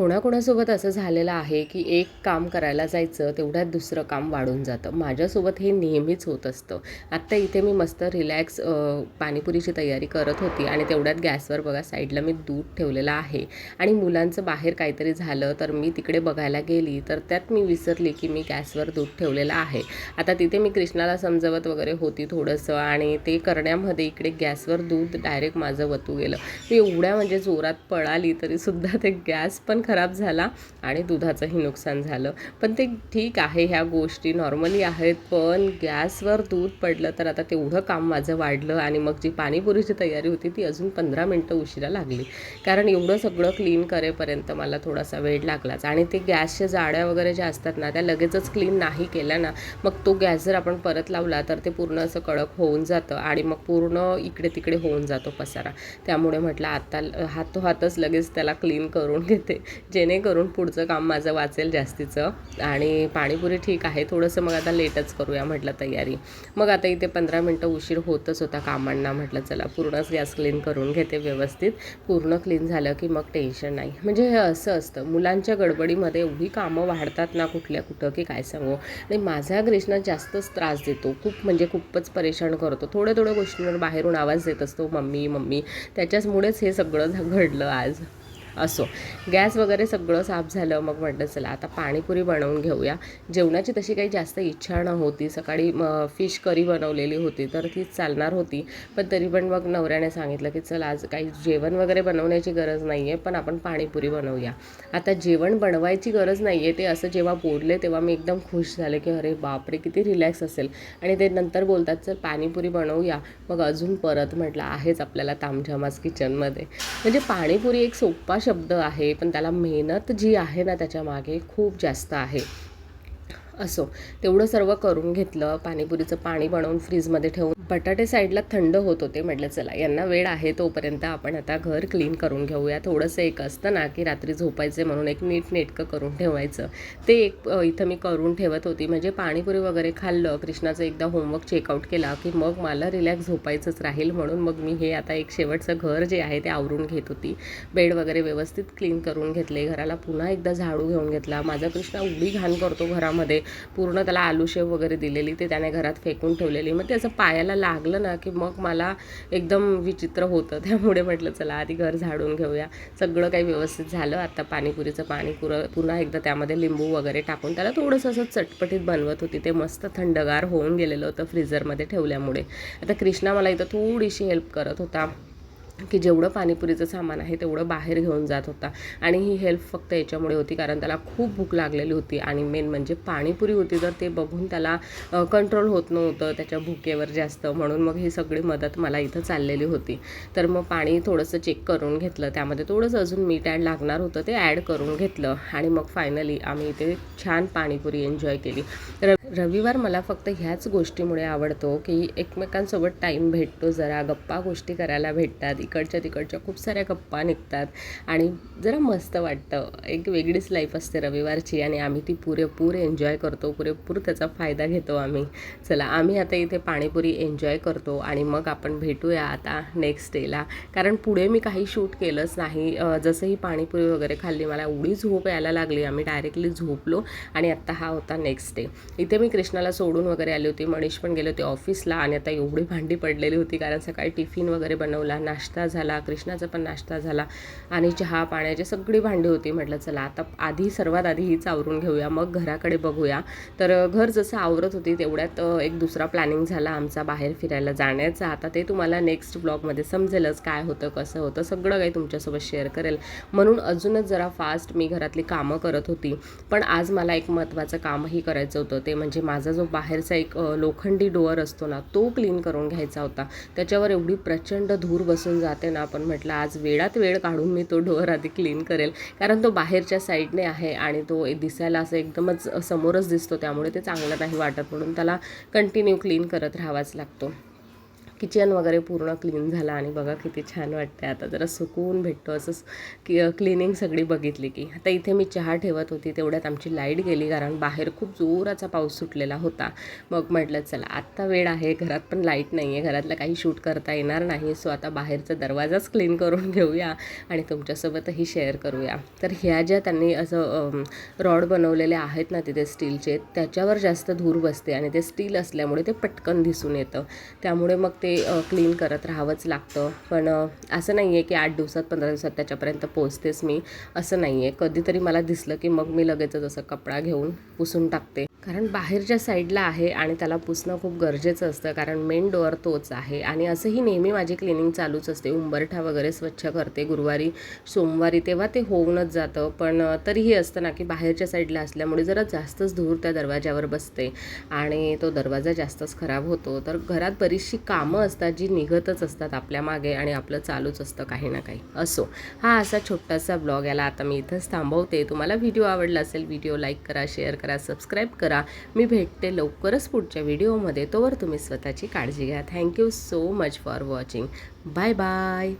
कोणाकोणासोबत असं झालेलं आहे की एक काम करायला जायचं तेवढ्यात दुसरं काम वाढून जातं? माझ्यासोबत हे नेहमीच होत असतं. आत्ता इथे मी मस्त रिलॅक्स पाणीपुरीची तयारी करत होती आणि तेवढ्यात गॅसवर बघा साईडला मी दूध ठेवलेलं आहे. आणि मुलांचं बाहेर काहीतरी झालं तर मी तिकडे बघायला गेली तर त्यात मी विसरली की मी गॅसवर दूध ठेवलेलं आहे. आता तिथे मी कृष्णाला समजवत वगैरे होती थोडंसं आणि ते करण्यामध्ये इकडे गॅसवर दूध डायरेक्ट माझं वतू गेलं. मी एवढ्या म्हणजे जोरात पळाली तरीसुद्धा ते गॅस पण खराब झाला आणि दुधाचंही नुकसान झालं. पण ते ठीक आहे ह्या गोष्टी नॉर्मली आहेत पण गॅसवर दूध पडलं तर आता तेवढं काम माझं वाढलं आणि मग जी पाणीपुरीची तयारी होती ती अजून पंधरा मिनटं उशिरा लागली. कारण एवढं सगळं क्लीन करेपर्यंत मला थोडासा वेळ लागलाच. आणि ते गॅसच्या जाड्या वगैरे ज्या असतात ना त्या लगेचच क्लीन नाही केल्या ना मग तो गॅस जर आपण परत लावला तर ते पूर्ण असं कडक होऊन जातं आणि मग पूर्ण इकडे तिकडे होऊन जातो पसारा. त्यामुळे म्हटलं आता हातोहातच लगेच त्याला क्लीन करून घेते. जेणेकरून पुढचं काम माझं वाचेल जास्तीचं. आणि पाणीपुरी ठीक आहे थोडंसं मग आता लेटच करूया म्हटलं तयारी. मग आता इथे पंधरा मिनटं उशीर होतच होता कामांना म्हटलं चला पूर्णच गॅस क्लीन करून घेते व्यवस्थित. पूर्ण क्लीन झालं की मग टेन्शन नाही. म्हणजे हे असं असतं मुलांच्या गडबडीमध्ये एवढी कामं वाढतात ना कुठल्या कुठं की काय सांगू. आणि माझा कृष्णा जास्तच त्रास देतो खूप म्हणजे खूपच परेशान करतो. थोड्या थोड्या गोष्टींवर बाहेरून आवाज देत असतो मम्मी मम्मी. त्याच्याचमुळेच हे सगळं झ- घडलं आज. असो. गॅस वगैरे सगळं साफ झालं मग म्हटलं चला आता पाणीपुरी बनवून घेऊया. जेवणाची तशी काही जास्त इच्छा नव्हती. सकाळी फिश करी बनवलेली होती तर तीच चालणार होती. पण तरी पण मग नवऱ्याने सांगितलं की चल आज काही जेवण वगैरे बनवण्याची गरज नाही आहे पण आपण पाणीपुरी बनवूया. आता जेवण बनवायची गरज नाही आहे ते असं जेव्हा बोलले तेव्हा मी एकदम खुश झाले की अरे बापरे किती रिलॅक्स असेल. आणि ते नंतर बोलतात चल पाणीपुरी बनवूया. मग अजून परत म्हटलं आहेच आपल्याला तामझामास किचनमध्ये म्हणजे पाणीपुरी एक सोपा शब्द आहे पण त्याला मेहनत जी आहे ना त्याच्यामागे खूप जास्त आहे. असो. तेवढं सर्व करून घेतलं पाणीपुरीचं पाणी बनवून फ्रीजमध्ये ठेवून बटाटे साईडला थंड होत होते. म्हटलं चला यांना वेळ आहे तोपर्यंत आपण आता घर क्लीन करून घेऊया. थोडंसं एक असतं ना की रात्री झोपायचे म्हणून एक नीट नेटकं करून ठेवायचं. ते एक इथं मी करून ठेवत होती. म्हणजे पाणीपुरी वगैरे खाल्लं कृष्णाचं एकदा होमवर्क चेकआउट केला की मग मला रिलॅक्स झोपायचंच राहील म्हणून मग मी हे आता एक शेवटचं घर जे आहे ते आवरून घेत होती. बेड वगैरे व्यवस्थित क्लीन करून घेतले. घराला पुन्हा एकदा झाडू घेऊन घेतला. माझा कृष्णा उडी घाण करतो घरामध्ये. पूर्ण त्याला आलूशेव वगैरे दिलेली ते त्याने घरात फेकून ठेवलेली. मग त्याचं पायाला लागलं ना की मग मला एकदम विचित्र होतं. त्यामुळे म्हटलं चला आधी घर झाडून घेऊया. सगळं काही व्यवस्थित झालं. आता पाणीपुरीचं पाणी पुरं पुन्हा एकदा त्यामध्ये लिंबू वगैरे टाकून त्याला थोडंसं असं चटपटीत बनवत होती. ते मस्त थंडगार होऊन गेलेलं होतं फ्रीझरमध्ये ठेवल्यामुळे. आता कृष्णा मला इथं थोडीशी हेल्प करत होता. की जेवढं पाणीपुरीचं सामान आहे तेवढं बाहेर घेऊन जात होता. आणि ही हेल्प फक्त याच्यामुळे होती कारण त्याला खूप भूक लागलेली होती. आणि मेन म्हणजे पाणीपुरी होती तर ते बघून त्याला कंट्रोल होत नव्हतं त्याच्या भुकेवर जास्त. म्हणून मग ही सगळी मदत मला इथं चाललेली होती. तर मग पाणी थोडंसं चेक करून घेतलं. त्यामध्ये थोडंसं अजून मीठ ॲड लागणार होतं ते ॲड करून घेतलं. आणि मग फायनली आम्ही इथे छान पाणीपुरी एन्जॉय केली. र रविवार मला फक्त ह्याच गोष्टीमुळे आवडतो की एकमेकांसोबत टाईम भेटतो जरा गप्पा गोष्टी करायला भेटतात. इकडच्या तिकडच्या खूप साऱ्या गप्पा निघतात. आणि जरा मस्त वाटतं. एक वेगळीच लाईफ असते रविवारची आणि आम्ही ती पुरेपूर एन्जॉय करतो. पुरेपूर त्याचा फायदा घेतो आम्ही. चला आम्ही आता इथे पाणीपुरी एन्जॉय करतो आणि मग आपण भेटूया आता नेक्स्ट डेला कारण पुढे मी काही शूट केलंच नाही. जसंही पाणीपुरी वगैरे खाल्ली मला एवढी झोप यायला लागली. आम्ही डायरेक्टली झोपलो आणि आत्ता हा होता नेक्स्ट डे इथे मी कृष्णाला सोडून वगैरे आली होती. मनीष पण गेले होते ऑफिसला आणि आता एवढी भांडी पडलेली होती कारण सकाळी टिफिन वगैरे बनवला नाश्ता झाला कृष्णाचा पण नाश्ता झाला आणि चहा पाण्याची सगळी भांडी होती. म्हटलं चला आता आधी सर्वात आधी हीच आवरून घेऊया. मग घराकडे बघूया. तर घर जसं आवरत होती तेवढ्यात एक दुसरा प्लॅनिंग झाला आमचा बाहेर फिरायला जाण्याचा. आता ते तुम्हाला नेक्स्ट ब्लॉगमध्ये समजेलच काय होतं कसं होतं. सगळं काही तुमच्यासोबत शेअर करेल. म्हणून अजूनच जरा फास्ट मी घरातली कामं करत होती. पण आज मला एक महत्त्वाचं कामही करायचं होतं. ते म्हणजे माझा जो बाहेरचा एक लोखंडी डोअर असतो ना तो क्लीन करून घ्यायचा होता. त्याच्यावर एवढी प्रचंड धूर बसून जाते ना आपण म्हटलं आज वेळात वेळ काढून मी तो डोअर आधी क्लीन करेल. कारण तो बाहेरच्या साईडने आहे आणि तो दिसायला असं एकदमच समोरच दिसतो त्यामुळे ते चांगलं नाही वाटत म्हणून त्याला कंटिन्यू क्लीन करत राहावाच लागतो. किचन वगैरे पूर्ण क्लीन झालं आणि बघा किती छान वाटते आता जरा सुकून भेटतो असं की क्लिनिंग सगळी बघितली की. आता इथे मी चहा ठेवत होती तेवढ्यात आमची लाइट गेली कारण बाहेर खूप जोराचा पाऊस सुटलेला होता. मग म्हटलं चला आत्ता वेळ आहे घरात पण लाइट नाही आहे घरातलं काही शूट करता येणार नाही सो आता बाहेरचा दरवाजाच क्लीन करून घेऊया आणि तुमच्यासोबतही शेअर करूया. तर ह्या ज्या त्यांनी असं रॉड बनवलेले आहेत ना तिथे स्टीलचे त्याच्यावर जास्त धूर बसते आणि ते स्टील असल्यामुळे ते पटकन दिसून येतं. त्यामुळे मग ते ते क्लीन करत राहावंच लागतं. पण असं नाही आहे की आठ दिवसात पंधरा दिवसात त्याच्यापर्यंत पोचतेच मी. असं नाही आहे कधीतरी मला दिसलं की मग मी लगेचच असं कपडा घेऊन पुसून टाकते. कारण बाहेरच्या साईडला आहे आणि त्याला पुसणं खूप गरजेचं असतं. कारण मेन डोअर तोच आहे. आणि असंही नेहमी माझी क्लिनिंग चालूच असते. उंबरठा वगैरे स्वच्छ करते. गुरुवारी सोमवारी तेव्हा ते होऊनच जातं. पण तरीही असतं ना की बाहेरच्या साईडला असल्यामुळे जरा जास्तच धूर त्या दरवाज्यावर बसते. आणि तो दरवाजा जास्तच खराब होतो. तर घरात बरीचशी कामं कामं असतात जी निघतच असतात आपल्या मागे आणि आपलं चालूच असतं काही ना काही. असो. हा असा छोटासा ब्लॉग याला आता मी इथंच थांबवते. तुम्हाला व्हिडिओ आवडला असेल व्हिडिओ लाईक करा शेअर करा सबस्क्राईब करा. मी भेटते लवकरच पुढच्या व्हिडिओमध्ये तोवर तुम्ही स्वतःची काळजी घ्या. Thank you so much for watching bye bye